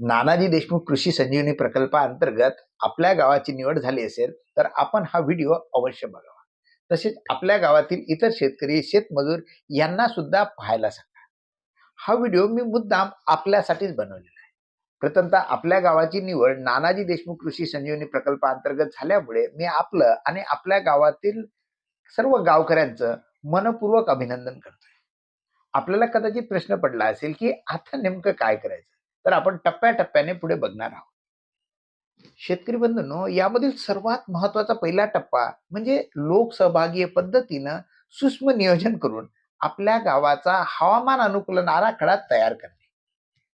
नानाजी देशमुख कृषी संजीवनी प्रकल्पाअंतर्गत आपल्या गावाची निवड झाली असेल तर आपण हा व्हिडिओ अवश्य बघावा तसेच आपल्या गावातील इतर शेतकरी शेतमजूर यांना सुद्धा पाहायला सांगा. हा व्हिडिओ मी मुद्दाम आपल्यासाठीच बनवलेला आहे. प्रथमतः आपल्या गावाची निवड नानाजी देशमुख कृषी संजीवनी प्रकल्पाअंतर्गत झाल्यामुळे मी आपलं आणि आपल्या गावातील सर्व गावकऱ्यांचं मनपूर्वक अभिनंदन करतोय. आपल्याला कदाचित प्रश्न पडला असेल की आता नेमकं काय करायचं? तर आपण टप्प्याटप्प्याने पुढे बघणार आहोत. शेतकरी बंधूंनो यामधील सर्वात महत्त्वाचा पहिला टप्पा म्हणजे लोकसहभागीय पद्धतीनं सूक्ष्म नियोजन करून आपल्या गावाचा हवामान अनुकूलन आराखडा तयार करणे.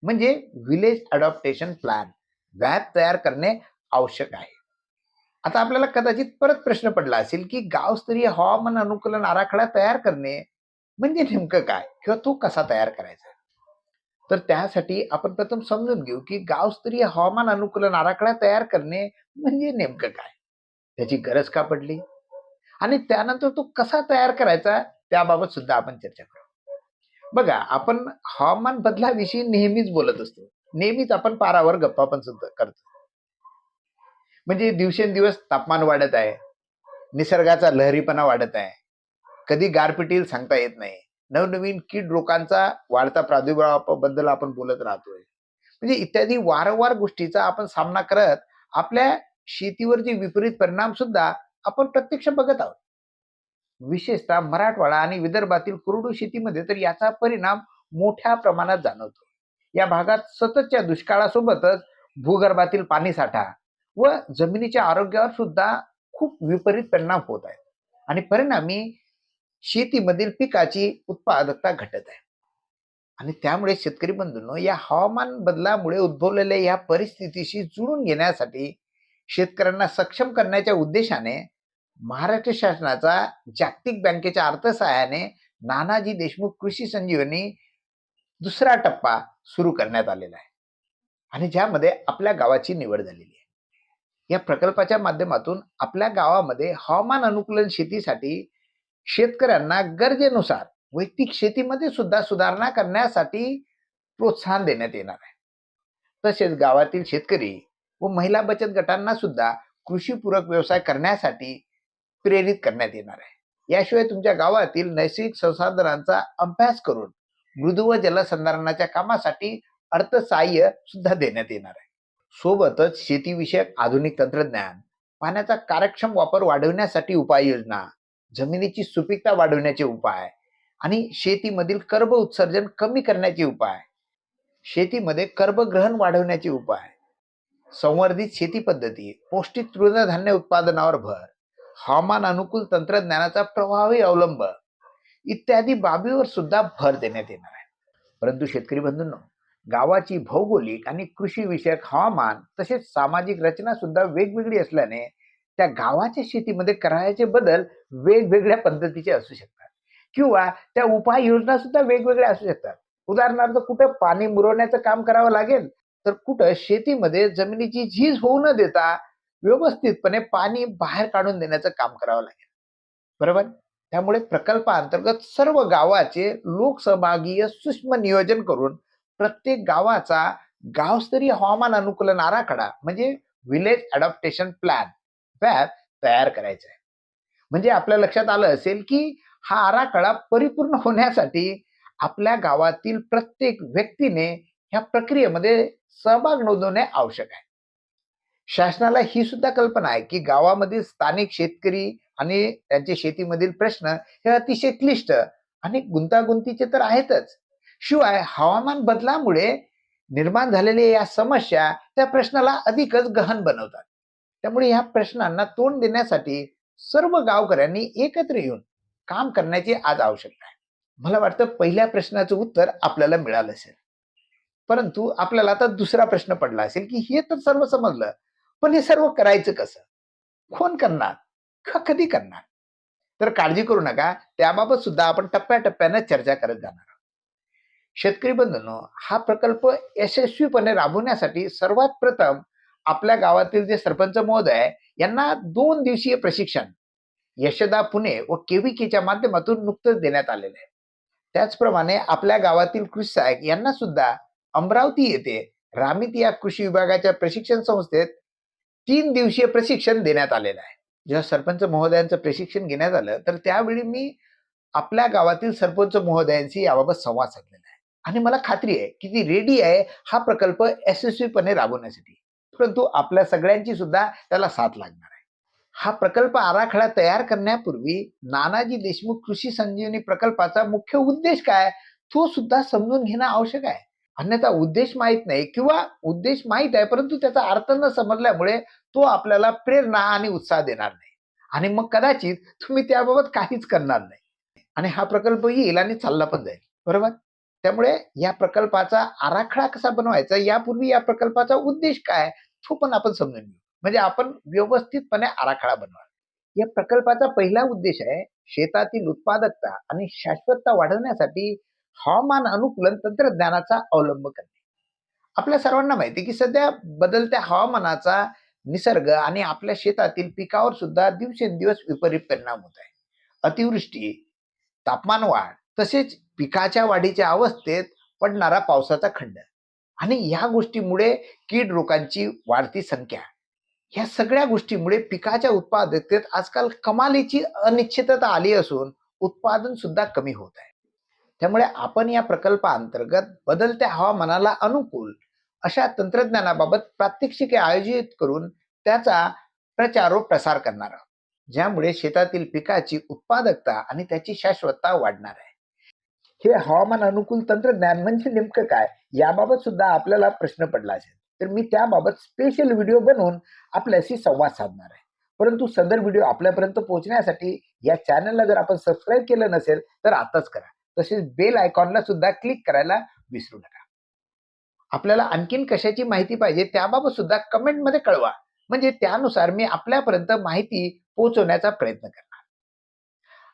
म्हणजे विलेज अडॉप्टेशन प्लॅन व्हॅप तयार करणे आवश्यक आहे. आता आपल्याला कदाचित परत प्रश्न पडला असेल की गावस्तरीय हवामान अनुकूलन आराखडा तयार करणे म्हणजे नेमकं काय? किंवा तो कसा तयार करायचा? तर त्यासाठी आपण प्रथम समजून घेऊ की गावस्तरीय हवामान अनुकूलन आराखडा तयार करणे म्हणजे नेमकं काय? त्याची गरज का पडली? आणि त्यानंतर तो कसा तयार करायचा? त्याबाबत सुद्धा आपण चर्चा करू. बघा आपण हवामान बदलाविषयी नेहमीच बोलत असतो. नेहमीच आपण पारावर गप्पा पण सुद्धा करतो. म्हणजे दिवसेंदिवस तापमान वाढत आहे. निसर्गाचा लहरीपणा वाढत आहे. कधी गारपिटील सांगता येत नाही. नवनवीन कीड रोगांचा वाढता प्रादुर्भावाबद्दल आपण बोलत राहतोय. म्हणजे इत्यादी वारंवार गोष्टीचा आपण सामना करत आपल्या शेतीवरचे विपरीत परिणाम सुद्धा आपण प्रत्यक्ष बघत आहोत. विशेषतः मराठवाडा आणि विदर्भातील कोरडू शेतीमध्ये तर याचा परिणाम मोठ्या प्रमाणात जाणवतो. या भागात सततच्या दुष्काळासोबतच भूगर्भातील पाणीसाठा व जमिनीच्या आरोग्यावर सुद्धा खूप विपरीत परिणाम होत आहेत. आणि परिणामी शेतीमधील पिकाची उत्पादकता घटत आहे. आणि त्यामुळे शेतकरी बंधूंनो या हवामान बदलामुळे उद्भवलेल्या या परिस्थितीशी जुळून घेण्यासाठी शेतकऱ्यांना सक्षम करण्याच्या उद्देशाने महाराष्ट्र शासनाचा जागतिक बँकेच्या अर्थसहाय्याने नानाजी देशमुख कृषी संजीवनी दुसरा टप्पा सुरू करण्यात आलेला आहे. आणि ज्यामध्ये आपल्या गावाची निवड झालेली आहे. या प्रकल्पाच्या माध्यमातून आपल्या गावामध्ये हवामान अनुकूलन शेतीसाठी शेतकऱ्यांना गरजेनुसार वैयक्तिक शेतीमध्ये सुद्धा सुधारणा करण्यासाठी प्रोत्साहन देण्यात येणार आहे. तसेच गावातील शेतकरी व महिला बचत गटांना सुद्धा कृषीपूरक व्यवसाय करण्यासाठी प्रेरित करण्यात येणार आहे. याशिवाय तुमच्या गावातील नैसर्गिक संसाधनांचा अभ्यास करून मृदू व जलसंधारणाच्या कामासाठी अर्थसहाय्य सुद्धा देण्यात येणार आहे. सोबतच शेतीविषयक आधुनिक तंत्रज्ञान पाण्याचा कार्यक्षम वापर वाढवण्यासाठी उपाययोजना जमिनीची सुपीकता वाढवण्याचे उपाय आणि शेतीमधील कर्ब उत्सर्जन कमी करण्याचे उपाय. शेतीमध्ये कर्बग्रहण वाढवण्याचे उपाय. संवर्धित शेती पद्धती पौष्टिक तृणधान्य उत्पादनावर भर हवामान अनुकूल तंत्रज्ञानाचा प्रभावी अवलंब इत्यादी बाबीवर सुद्धा भर देण्यात येणार आहे. परंतु शेतकरी बंधूंनो गावाची भौगोलिक आणि कृषी विषयक हवामान तसेच सामाजिक रचना सुद्धा वेगवेगळी असल्याने त्या गावाच्या शेतीमध्ये करायचे बदल वेगवेगळ्या पद्धतीचे असू शकतात. किंवा त्या उपाययोजना सुद्धा वेगवेगळ्या असू शकतात. उदाहरणार्थ कुठं पाणी मुरवण्याचं काम करावं लागेल तर कुठं शेतीमध्ये जमिनीची झीज होऊ न देता व्यवस्थितपणे पाणी बाहेर काढून देण्याचं काम करावं लागेल. बरोबर? त्यामुळे प्रकल्पाअंतर्गत सर्व गावाचे लोकसहभागीय सूक्ष्म नियोजन करून प्रत्येक गावाचा गावस्तरीय हवामान अनुकूलन आराखडा म्हणजे विलेज अडॉप्टेशन प्लॅन वॅप तयार करायचा आहे म्हणजे आपल्या लक्षात आलं असेल की हा आराखडा परिपूर्ण होण्यासाठी आपल्या गावातील प्रत्येक व्यक्तीने ह्या प्रक्रियेमध्ये सहभाग नोंदवणे आवश्यक आहे. शासनाला ही सुद्धा कल्पना आहे की गावामधील स्थानिक शेतकरी आणि त्यांचे शेतीमधील प्रश्न हे अतिशय क्लिष्ट आणि गुंतागुंतीचे तर आहेतच. शिवाय हवामान बदलामुळे निर्माण झालेल्या या समस्या त्या प्रश्नाला अधिकच गहन बनवतात. त्यामुळे या प्रश्नांना तोंड देण्यासाठी सर्व गावकऱ्यांनी एकत्र येऊन काम करण्याची आज आवश्यकता आहे. मला वाटतं पहिल्या प्रश्नाचं उत्तर आपल्याला मिळालं असेल. परंतु आपल्याला आता दुसरा प्रश्न पडला असेल की हे तर सर्व समजलं पण हे सर्व करायचं कसं? कोण करणार? का कधी करणार? तर काळजी करू नका त्याबाबत सुद्धा आपण टप्प्याटप्प्यानं चर्चा करत जाणार आहोत. शेतकरी बंधूंनो हा प्रकल्प यशस्वीपणे राबवण्यासाठी सर्वात प्रथम आपल्या गावातील जे सरपंच महोदय यांना दोन दिवसीय प्रशिक्षण यशदा पुणे व केव्हीकेच्या माध्यमातून नुकतंच देण्यात आलेलं आहे. त्याचप्रमाणे आपल्या गावातील कृषी सहाय्यक यांना सुद्धा अमरावती येथे रामित या कृषी विभागाच्या प्रशिक्षण संस्थेत तीन दिवसीय प्रशिक्षण देण्यात आलेलं आहे. जेव्हा सरपंच महोदयांचं प्रशिक्षण घेण्यात आलं तर त्यावेळी मी आपल्या गावातील सरपंच महोदयांशी याबाबत संवाद साधलेला आहे. आणि मला खात्री आहे की ती रेडी आहे हा प्रकल्प यशस्वीपणे राबवण्यासाठी. परंतु आपल्या सगळ्यांची सुद्धा त्याला साथ लागणार आहे. हा प्रकल्प आराखडा तयार करण्यापूर्वी नानाजी देशमुख कृषी संजीवनी प्रकल्पाचा मुख्य उद्देश काय? तो सुद्धा समजून घेणं आवश्यक आहे. अन्यथा उद्देश माहीत नाही किंवा उद्देश माहीत आहे परंतु त्याचा अर्थ न समजल्यामुळे तो आपल्याला प्रेरणा आणि उत्साह देणार नाही. आणि मग कदाचित तुम्ही त्याबाबत काहीच करणार नाही. आणि हा प्रकल्प येईल आणि चालला पण जाईल. बरोबर? त्यामुळे या प्रकल्पाचा आराखडा कसा बनवायचा? यापूर्वी या प्रकल्पाचा उद्देश काय? तो पण आपण समजून घेऊ. म्हणजे आपण व्यवस्थितपणे आराखडा बनवा. या प्रकल्पाचा पहिला उद्देश आहे शेतातील उत्पादकता आणि शाश्वतता वाढवण्यासाठी हवामान अनुकूलन तंत्रज्ञानाचा अवलंब करणे. आपल्या सर्वांना माहिती की सध्या बदलत्या हवामानाचा निसर्ग आणि आपल्या शेतातील पिकावर सुद्धा दिवसेंदिवस विपरीत परिणाम होत आहे. अतिवृष्टी तापमान वाढ तसेच पिकाच्या वाढीच्या अवस्थेत पडणारा पावसाचा खंड. आणि या गोष्टीमुळे कीड रोगांची वाढती संख्या. या सगळ्या गोष्टीमुळे पिकाच्या उत्पादकतेत आजकाल कमालीची अनिश्चितता आली असून उत्पादन सुद्धा कमी होत आहे. त्यामुळे आपण या प्रकल्पाअंतर्गत बदलत्या हवामानाला अनुकूल अशा तंत्रज्ञानाबाबत प्रात्यक्षिके आयोजित करून त्याचा प्रचार व प्रसार करणार आहोत. ज्यामुळे शेतातील पिकाची उत्पादकता आणि त्याची शाश्वतता वाढणार आहे. हे हवामान अनुकूल तंत्रज्ञान म्हणजे नेमकं काय? याबाबत सुद्धा आपल्याला प्रश्न पडला असेल. तर मी त्याबाबत स्पेशल व्हिडिओ बनवून आपल्याशी संवाद साधणार आहे. परंतु सदर व्हिडिओ आपल्यापर्यंत पोहोचण्यासाठी या चॅनलला जर आपण सबस्क्राईब केलं नसेल तर आताच करा. तसेच बेल आयकॉनला सुद्धा क्लिक करायला विसरू नका. आपल्याला आणखीन कशाची माहिती पाहिजे त्याबाबत सुद्धा कमेंटमध्ये कळवा. म्हणजे त्यानुसार मी आपल्यापर्यंत माहिती पोहोचवण्याचा प्रयत्न करणार.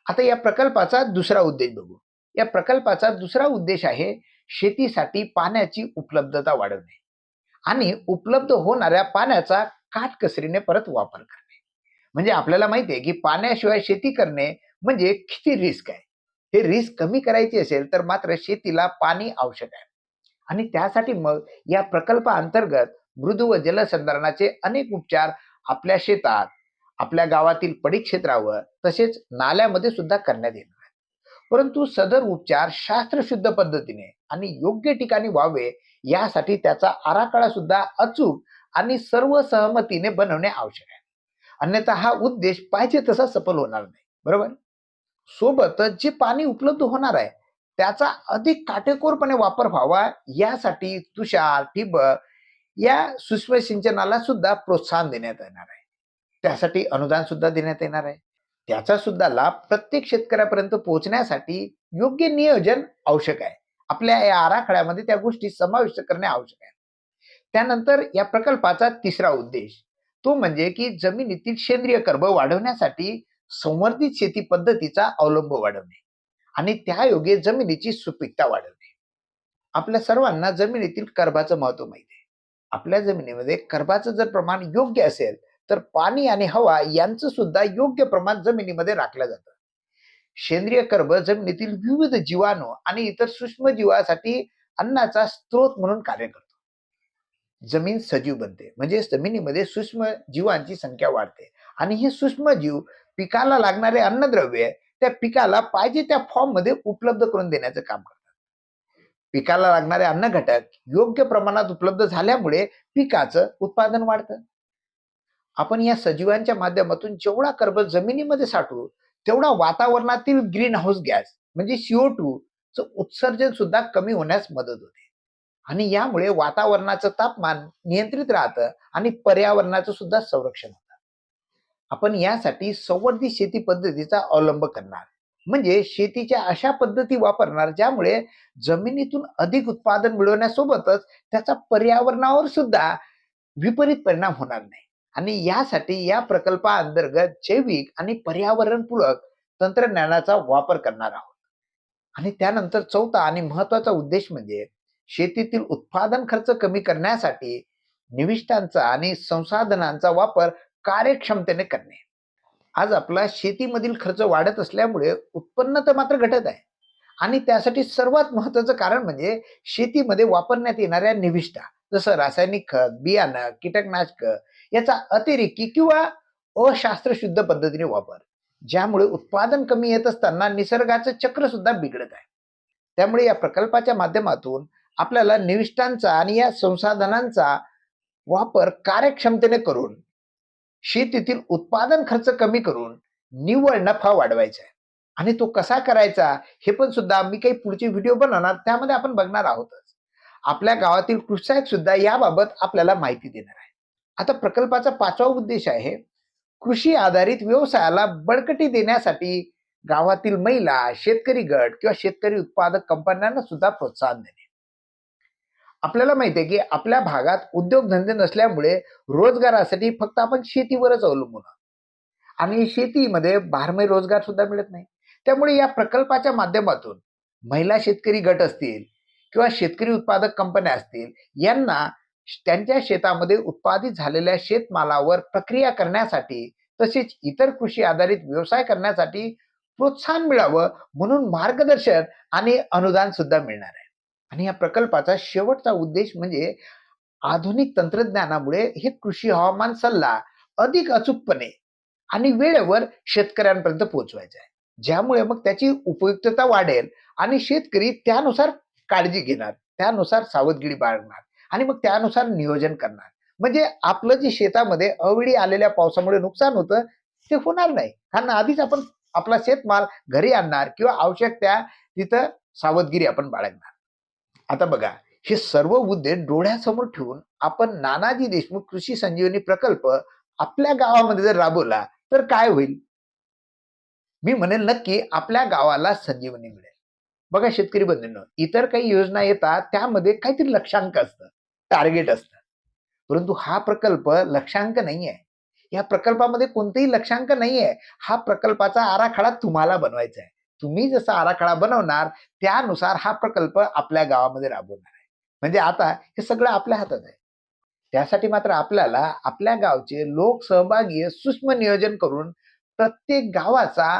आता या प्रकल्पाचा दुसरा उद्देश बघू. या प्रकल्पाचा दुसरा उद्देश आहे शेतीसाठी पाण्याची उपलब्धता वाढवणे आणि उपलब्ध होणाऱ्या पाण्याचा काटकसरीने परत वापर करणे. म्हणजे आपल्याला माहिती आहे की पाण्याशिवाय शेती करणे म्हणजे किती रिस्क आहे. हे रिस्क कमी करायची असेल तर मात्र शेतीला पाणी आवश्यक आहे. आणि त्यासाठी मग या प्रकल्पाअंतर्गत मृदू व जलसंधारणाचे अनेक उपचार आपल्या शेतात आपल्या गावातील पडी क्षेत्रावर तसेच नाल्यामध्ये सुद्धा करण्यात येणार. परंतु सदर उपचार शास्त्रशुद्ध पद्धतीने आणि योग्य ठिकाणी व्हावे यासाठी त्याचा आराखडा सुद्धा अचूक आणि सर्व सहमतीने बनवणे आवश्यक आहे. अन्यथा हा उद्देश पाहिजे तसा सफल होणार नाही. बरोबर? सोबतच जे पाणी उपलब्ध होणार आहे त्याचा अधिक काटेकोरपणे वापर व्हावा यासाठी तुषार ठिबक या सूक्ष्म सिंचनाला सुद्धा प्रोत्साहन देण्यात येणार आहे. त्यासाठी अनुदान सुद्धा देण्यात येणार आहे. त्याचा सुद्धा लाभ प्रत्येक शेतकऱ्यापर्यंत पोहोचण्यासाठी योग्य नियोजन आवश्यक आहे. आपल्या या आराखड्यामध्ये त्या गोष्टी समाविष्ट करणे आवश्यक आहे. त्यानंतर या प्रकल्पाचा तिसरा उद्देश तो म्हणजे की जमिनीतील सेंद्रिय कर्ब वाढवण्यासाठी संवर्धित शेती पद्धतीचा अवलंब वाढवणे आणि त्या योगे जमिनीची सुपीकता वाढवणे. आपल्या सर्वांना जमिनीतील कर्बाचं महत्त्व माहिती आहे. आपल्या जमिनीमध्ये कर्बाचं जर प्रमाण योग्य असेल तर पाणी आणि हवा यांचं सुद्धा योग्य प्रमाण जमिनीमध्ये राखलं जातं. सेंद्रिय कर्ब जमिनीतील विविध जीवाणू आणि इतर सूक्ष्म जीवासाठी अन्नाचा स्रोत म्हणून कार्य करतो. जमीन सजीव बनते म्हणजे जमिनीमध्ये सूक्ष्म जीवांची संख्या वाढते आणि हे सूक्ष्म जीव पिकाला लागणारे अन्नद्रव्य त्या पिकाला पाहिजे त्या फॉर्ममध्ये उपलब्ध करून देण्याचं काम करतात. पिकाला लागणारे अन्न घटक योग्य प्रमाणात उपलब्ध झाल्यामुळे पिकाचं उत्पादन वाढतं. आपण या सजीवांच्या माध्यमातून जेवढा कार्बन जमिनीमध्ये साठवू तेवढा वातावरणातील ग्रीन हाऊस गॅस म्हणजे सीओ टू च उत्सर्जन सुद्धा कमी होण्यास मदत होते. आणि यामुळे वातावरणाचं तापमान नियंत्रित राहतं आणि पर्यावरणाचं सुद्धा संरक्षण होतं. आपण यासाठी संवर्धित शेती पद्धतीचा अवलंब करणार. म्हणजे शेतीच्या अशा पद्धती वापरणार ज्यामुळे जमिनीतून अधिक उत्पादन मिळवण्यासोबतच त्याचा पर्यावरणावर सुद्धा विपरीत परिणाम होणार नाही. आणि यासाठी या प्रकल्पाअंतर्गत जैविक आणि पर्यावरणपूरक तंत्रज्ञानाचा वापर करणार आहोत. आणि त्यानंतर चौथा आणि महत्त्वाचा उद्देश म्हणजे शेतीतील उत्पादन खर्च कमी करण्यासाठी निविष्ठांचा आणि संसाधनांचा वापर कार्यक्षमतेने करणे. आज आपला शेतीमधील खर्च वाढत असल्यामुळे उत्पन्न तर मात्र घटत आहे. आणि त्यासाठी सर्वात महत्वाचं कारण म्हणजे शेतीमध्ये वापरण्यात येणाऱ्या निविष्ठा जसं रासायनिक खत बियाणं कीटकनाशक याचा अतिरेकी किंवा अशास्त्रशुद्ध पद्धतीने वापर. ज्यामुळे उत्पादन कमी येत असताना निसर्गाचं चक्र सुद्धा बिघडत आहे. त्यामुळे या प्रकल्पाच्या माध्यमातून आपल्याला निविष्ठांचा आणि या संसाधनांचा वापर कार्यक्षमतेने करून शेतीतील उत्पादन खर्च कमी करून निव्वळ नफा वाढवायचा आहे. आणि तो कसा करायचा हे पण सुद्धा मी काही पुढचे व्हिडिओ बनवणार त्यामध्ये आपण बघणार आहोतच. आपल्या गावातील कृषी सुद्धा याबाबत आपल्याला माहिती देणार आहे आता प्रकल्पाचा पाचवा उद्देश आहे कृषी आधारित व्यवसायाला बळकटी देण्यासाठी गावातील महिला शेतकरी गट किंवा शेतकरी उत्पादक कंपन्यांना सुद्धा प्रोत्साहन देणे. आपल्याला माहिती आहे की आपल्या भागात उद्योगधंदे नसल्यामुळे रोजगारासाठी फक्त आपण शेतीवरच अवलंबून आहोत. आणि शेतीमध्ये भारमय रोजगार सुद्धा मिळत नाही. त्यामुळे या प्रकल्पाच्या माध्यमातून महिला शेतकरी गट असतील किंवा शेतकरी उत्पादक कंपन्या असतील यांना त्यांच्या शेतामध्ये उत्पादित झालेल्या शेतमालावर प्रक्रिया करण्यासाठी तसेच इतर कृषी आधारित व्यवसाय करण्यासाठी प्रोत्साहन मिळावं म्हणून मार्गदर्शन आणि अनुदान सुद्धा मिळणार आहे. आणि या प्रकल्पाचा शेवटचा उद्देश म्हणजे आधुनिक तंत्रज्ञानामुळे हे कृषी हवामान सल्ला अधिक अचूकपणे आणि वेळेवर शेतकऱ्यांपर्यंत पोहोचवायचा आहे. ज्यामुळे मग त्याची उपयुक्तता वाढेल आणि शेतकरी त्यानुसार काळजी घेणार त्यानुसार सावधगिरी बाळगणार. आणि मग त्यानुसार नियोजन करणार. म्हणजे आपलं जे शेतामध्ये अवेळी आलेल्या पावसामुळे नुकसान होतं ते होणार नाही. कारण आधीच आपण आपला शेतमाल घरी आणणार किंवा आवश्यक त्या तिथं सावधगिरी आपण बाळगणार. आता बघा हे सर्व मुद्दे डोळ्यासमोर ठेवून आपण नानाजी देशमुख कृषी संजीवनी प्रकल्प आपल्या गावामध्ये जर राबवला तर काय होईल? मी म्हणेल नक्की आपल्या गावाला संजीवनी मिळेल. बघा शेतकरी बंधूंनो इतर काही योजना येतात त्यामध्ये काहीतरी लक्षांक असतं. टार्गेट असतं परंतु हा प्रकल्प लक्षांक नाही आहे या प्रकल्पामध्ये कोणतेही लक्षांक नाही आहे हा प्रकल्पाचा आराखडा तुम्हाला बनवायचा आहे. तुम्ही जसा आराखडा बनवणार त्यानुसार हा प्रकल्प आपल्या गावामध्ये राबवणार आहे. म्हणजे आता हे सगळं आपल्या हातात आहे. त्यासाठी मात्र आपल्याला आपल्या गावचे लोक सहभागी सूक्ष्म नियोजन करून प्रत्येक गावाचा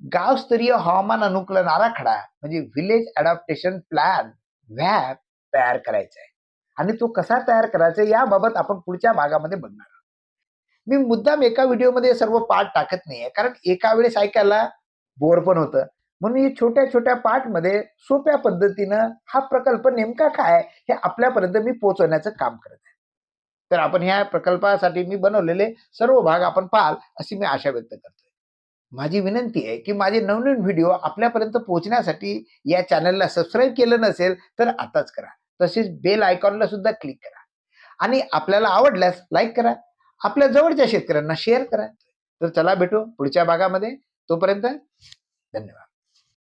गावस्तरीय हवामान अनुकूलन आराखडा म्हणजे व्हिलेज अडॅप्टेशन प्लॅन व्हॅप तयार करायचा आहे. आणि तो कसा तयार करायचा याबाबत आपण पुढच्या भागामध्ये बघणार आहोत. मी मुद्दाम एका व्हिडिओमध्ये सर्व पार्ट टाकत नाहीये कारण एका वेळेस ऐकायला बोर पण होतं. म्हणून या छोट्या छोट्या पार्टमध्ये सोप्या पद्धतीनं हा प्रकल्प नेमका काय हे आपल्यापर्यंत मी पोहोचवण्याचं काम करत आहे. तर आपण ह्या प्रकल्पासाठी मी बनवलेले सर्व भाग आपण पाहाल अशी मी आशा व्यक्त करतोय. माझी विनंती आहे की माझे नवनवीन व्हिडिओ आपल्यापर्यंत पोहोचण्यासाठी या चॅनलला सबस्क्राईब केलं नसेल तर आताच करा. तसेच बेल आयकॉनला सुद्धा क्लिक करा. आणि आपल्याला आवडल्यास लाईक करा. आपल्या जवळच्या शेतकऱ्यांना शेअर करा. तर चला भेटू पुढच्या भागामध्ये. तोपर्यंत धन्यवाद.